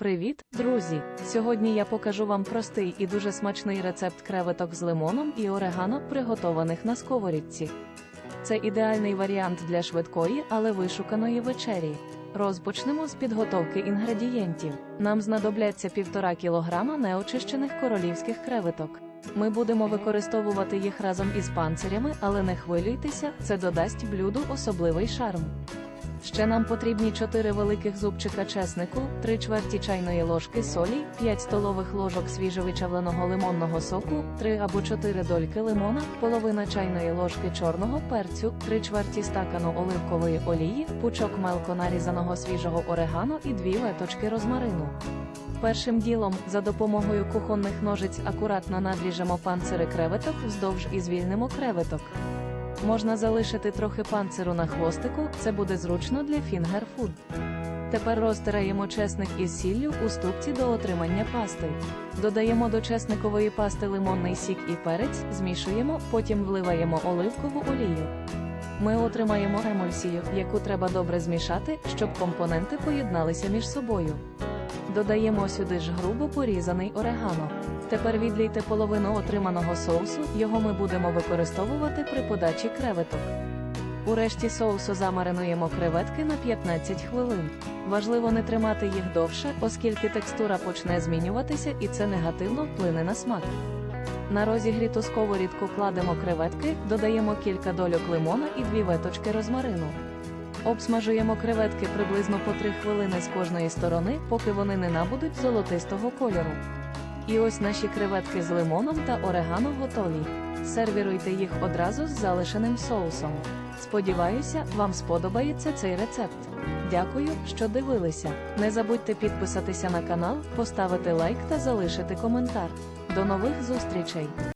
Привіт, друзі! Сьогодні я покажу вам простий і дуже смачний рецепт креветок з лимоном і орегано, приготованих на сковорідці. Це ідеальний варіант для швидкої, але вишуканої вечері. Розпочнемо з підготовки інгредієнтів. Нам знадобляться 1,5 кг неочищених королівських креветок. Ми будемо використовувати їх разом із панцирями, але не хвилюйтеся, це додасть блюду особливий шарм. Ще нам потрібні 4 великих зубчика чеснику, 3 чверті чайної ложки солі, 5 столових ложок свіжовичавленого лимонного соку, 3 або 4 дольки лимона, половина чайної ложки чорного перцю, 3 чверті стакану оливкової олії, пучок мелко нарізаного свіжого орегано і 2 веточки розмарину. Першим ділом, за допомогою кухонних ножиць акуратно надріжемо панцири креветок вздовж і звільнимо креветок. Можна залишити трохи панциру на хвостику, це буде зручно для фінгерфуд. Тепер розтираємо чесник із сіллю у ступці до отримання пасти. Додаємо до чесникової пасти лимонний сік і перець, змішуємо, потім вливаємо оливкову олію. Ми отримаємо емульсію, яку треба добре змішати, щоб компоненти поєдналися між собою. Додаємо сюди ж грубо порізаний орегано. Тепер відлійте половину отриманого соусу, його ми будемо використовувати при подачі креветок. У решті соусу замаринуємо креветки на 15 хвилин. Важливо не тримати їх довше, оскільки текстура почне змінюватися і це негативно вплине на смак. На розігріту сковорідку кладемо креветки, додаємо кілька дольок лимона і дві веточки розмарину. Обсмажуємо креветки приблизно по 3 хвилини з кожної сторони, поки вони не набудуть золотистого кольору. І ось наші креветки з лимоном та орегано готові. Сервіруйте їх одразу з залишеним соусом. Сподіваюся, вам сподобається цей рецепт. Дякую, що дивилися. Не забудьте підписатися на канал, поставити лайк та залишити коментар. До нових зустрічей!